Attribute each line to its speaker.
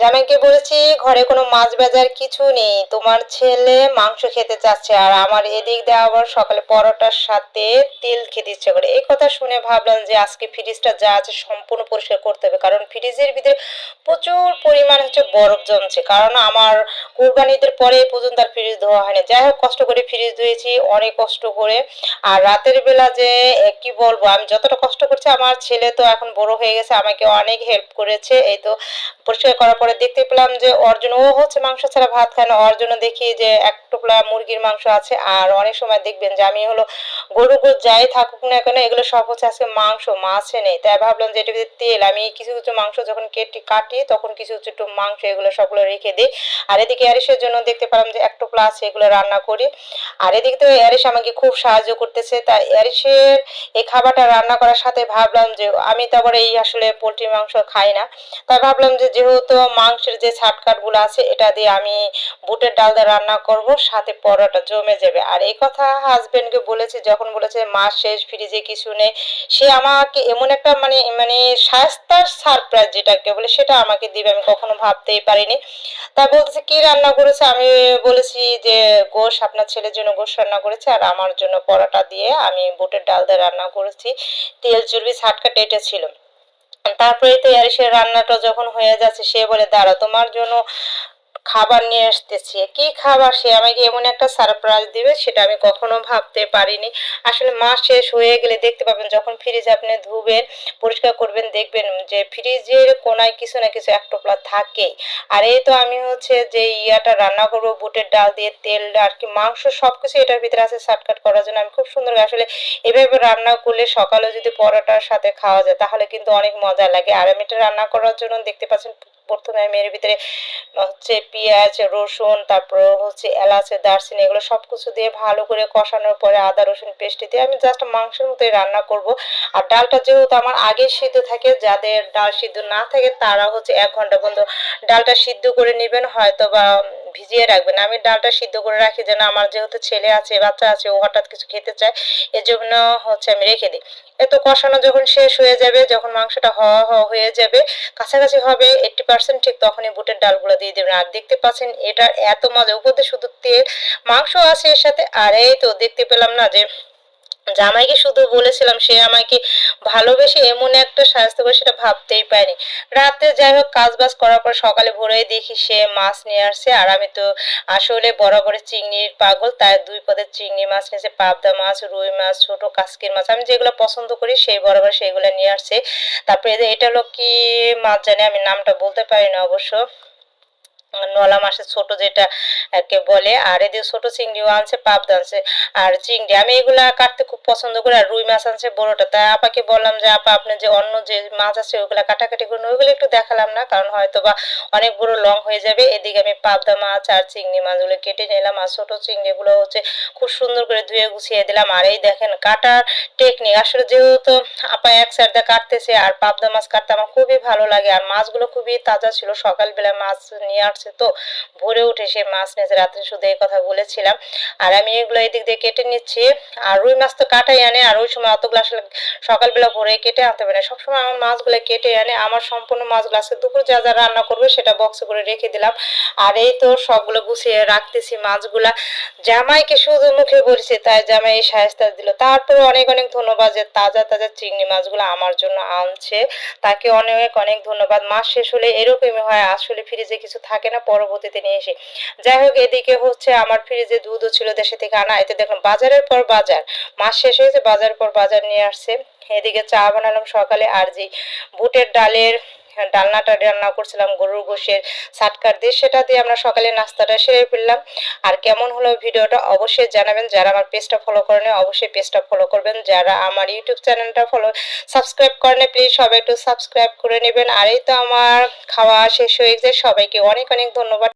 Speaker 1: জামাইকে বলেছি, ঘরে কোনো মাছ বাজার কিছু নেই। তোমার ছেলে মাংস খেতে চাচ্ছে আর আমার এদিক দিয়ে আবার সকালে পরোটার সাথে তেল খেতে ইচ্ছে করে। এই কথা শুনে ভাবলাম যে আজকে ফ্রিজটা যা আছে সম্পূর্ণ পরিষ্কার করতে হবে, কারণ ফ্রিজের ভিতরে প্রচুর পরিমাণ হচ্ছে বরফ জমছে। কারণ আমার কোরবানিদের পরে পর্যন্ত আর ফ্রিজ ধোয়া হয়নি। যাই হোক, কষ্ট করে ফ্রিজ ধুয়েছি, অনেক কষ্ট করে। আর রাতের বেলা যে কি বলব, আমি যতটা কষ্ট করছি, আমার ছেলে তো এখন বড় হয়ে গেছে, আমাকে অনেক হেল্প করেছে। এই তো পরিষ্কার করার পরে দেখতে পেলাম যে ওর জন্য ও হচ্ছে মাংস ছাড়া ভাত খায় না। ওর জন্য দেখি যে এক টুকরা মুরগির মাংস আছে আর অনেক সময় দেখবেন যে আমি হলো গরু গরু যাই থাকুক না কেন, এগুলো সব হচ্ছে আজকে মাংস, মাছে নেই। তাই ভাবলাম যে এটা তেল, আমি কিছু কিছু মাংস যখন কেটে, কাটি, তখন কিছু কিছু একটু মাংস এগুলো সবগুলো রেখে দিই। আর এদিকে অ্যারিসের জন্য দেখতে পেলাম যে এক টুকরা আছে, এগুলো রান্না করি। আর এদিকে তো অ্যারিস আমাকে খুব সাহায্য করতেছে। তাই অ্যারিসের এই খাবারটা রান্না করার সাথে ভাবলাম যে আমি তো আবার এই আসলে পোলট্রি মাংস খাই না। তাই ভাবলাম যে যেহেতু মাংসের যে ছাটকাটগুলো আছে, এটা দিয়ে আমি বুটের ডাল দিয়ে রান্না করব, সাথে পরোটা জমে যাবে। আর এই কথা হাজবেন্ডকে বলেছি, যখন বলেছে মাস শেষ ফ্রিজে কিছু নেই, সে আমাকে এমন একটা মানে মানে শাস্তার সারপ্রাইজ যেটাকে বলে, সেটা আমাকে দিবে, আমি কখনো ভাবতেই পারিনি। তা বলতেছে, কি রান্না করেছে? আমি বলেছি যে, গোশ, আপনার ছেলের জন্য গোশ রান্না করেছে, আর আমার জন্য পরোটা দিয়ে আমি বুটের ডাল দিয়ে রান্না করেছি। তেল চর্বি ছাটকাটা, এটা ছিল। তারপরে তো সে রান্নাটা যখন হয়ে যাচ্ছে সে বলে দাঁড়া তোমার জন্য খাবার নিয়ে আসতেছি। কি খাবার? সে আমাকে এমন একটা সারপ্রাইজ দিবে সেটা আমি কখনো ভাবতে পারিনি। আসলে মাস শেষ হয়ে গেলে দেখতে পাবেন যখন ফ্রিজ আপনি ধুবেন, পরিষ্কার করবেন, দেখবেন যে ফ্রিজের কোনায় কিছু না কিছু এক টোপলা থাকেই। আর এই তো আমি হচ্ছে যে ইয়াটা রান্না করব, বুটের ডাল দিয়ে তেল, আর কি মাংস সব কিছু এটার ভিতরে আছে শার্টকাট করার জন্য। আমি খুব সুন্দর আসলে এভাবে রান্না করলে সকালে যদি পরোটার সাথে খাওয়া যায়, তাহলে কিন্তু অনেক মজা লাগে। আর আমি এটা রান্না করার জন্য দেখতে পাচ্ছেন প্রথমে আমি এর ভিতরে, হচ্ছে পেঁয়াজ, রসুন, তারপর হচ্ছে এলাচে, দারচিনি এগুলো সব কিছু দিয়ে ভালো করে কষানোর পরে আদা, রসুন পেস্ট দিয়ে আমি জাস্ট মাংসের মতোই রান্না করব। আর ডালটা যেহেতু আমার আগে সিদ্ধ থাকে, যাদের ডাল সিদ্ধ না থাকে তারা হচ্ছে এক ঘণ্টা পর্যন্ত ডালটা সিদ্ধ করে নেবেন হয়তো বা ভিজিয়ে রাখবেন। আমি ডালটা সিদ্ধ করে রাখি যেন আমার যেহেতু ছেলে আছে, বাচ্চা আছে, ও হঠাৎ কিছু খেতে চায়, এজন্য হচ্ছে আমি রেখে দিই। এত কষানো যখন শেষ হয়ে যাবে, যখন মাংসটা হ হয়ে যাবে, কাছাকাছি হবে এইটটি পার্সেন্ট ঠিক তখনই বুটের ডালগুলো দিয়ে দেবেন। আর দেখতে পাচ্ছেন এটা এত মজা, উপর দিয়ে শুধু তেল, মাংস আছে এর সাথে, আর এই তো দেখতে পেলাম না যে জামাইকে শুধু বলেছিলাম সে আমাকে ভালোবেসে এমন একটা স্বাস্থ্য করে সেটা ভাবতেই পারিনি। রাতে যাই হোক কাজ বাজ করার পর সকালে ভোরেই দেখি সে মাছ নিয়ে আসছে। আর আমি তো আসলে বরাবরের চিংড়ির পাগল, তাই দুই পদের চিংড়ি মাছ নিয়েছে, পাবদা মাছ, রুই মাছ, ছোট কাসকির মাছ। আমি যেগুলো পছন্দ করি সেই বরাবর সেইগুলো নিয়ে আসছে। তারপরে এটা হলো কি মাছ জানি, আমি নামটা বলতে পারি না অবশ্য। নলা মাছের ছোট যেটা কে বলে, আর এদিকে ছোট চিংড়িও আনছে, পাবদা আনছে, আর চিংড়ি। আমি এগুলা কাটতে খুব পছন্দ করি, আর রুই মাছ আনছে বড়টা। তাই আপাকে বললাম যে, আপা, আপনি যে অন্য যে মাছ আছে ওগুলা কাটাকাটি করুন। ওইগুলো একটু দেখালাম না, কারণ হয়তো বা অনেক বড় লং হয়ে যাবে। এদিকে আমি পাবদা মাছ আর চিংড়ি মাছগুলো কেটে নিলাম, আর ছোট চিংড়িগুলো হচ্ছে খুব সুন্দর করে ধুয়ে গুছিয়ে দিলাম। আর এই দেখেন, কাটার টেকনিক আসলে যেহেতু আপা এক সাইড কাটতেছে, আর পাবদা মাছ কাটতে আমার খুবই ভালো লাগে, আর মাছগুলো খুবই তাজা ছিল। সকালবেলা মাছ নিয়ে তো ভোরে উঠে সে মাছ নিয়েছে রাত্রে শুধু এই কথা বলেছিলাম, আর আমি এগুলো এদিক দিয়ে কেটে নিচ্ছি। আর রুই মাছ তো কাটাই আনে, আর ওই সময় অতগুলো আসলে সকালবেলা ভোরে কেটে আনতে পারে সবসময় আমার মাছগুলো কেটে আনে, আমার সম্পূর্ণ মাছগুলো আজকে দুপুর যা যা রান্না করবে সেটা বক্সে করে রেখে দিলাম। আর এই তো সবগুলো গুছিয়ে রাখতেছি মাছগুলা। জামাইকে শুধু মুখে বলছে, তাই জামাই এই সাহেস্তা দিল। তারপরে অনেক অনেক ধন্যবাদ যে তাজা তাজা চিংড়ি মাছগুলো আমার জন্য আনছে। তাকে অনেক অনেক ধন্যবাদ। মাস শেষ হলে এরকমই হয়, আসলে ফ্রিজে কিছু থাকে না পরবর্তীতে নিয়ে এসে। যাই হোক এদিকে হচ্ছে আমার ফ্রিজে দুধও ছিল দেশে থেকে আনা। এতে দেখলাম বাজারের পর বাজার। মাস শেষ হয়েছে, বাজার পর বাজার নিয়ে আসছে। এদিকে চা বানালাম সকালে, আর যে বুটের ডালের ডালনাটা রান্না করছিলাম, গরুর গোশের সাটকার দিয়ে, সেটা দিয়ে আমরা সকালে নাস্তাটা সেরে ফেললাম। আর কেমন হলো ভিডিওটা অবশ্যই জানাবেন। যারা আমার পেজটা ফলো করেন অবশ্যই পেজটা ফলো করবেন। যারা আমার ইউটিউব চ্যানেলটা ফলো সাবস্ক্রাইব করেন প্লিজ সবাই একটু সাবস্ক্রাইব করে নেবেন। আর এই তো আমার খাওয়া শেষ হয়ে গেছে। সবাইকে অনেক অনেক ধন্যবাদ।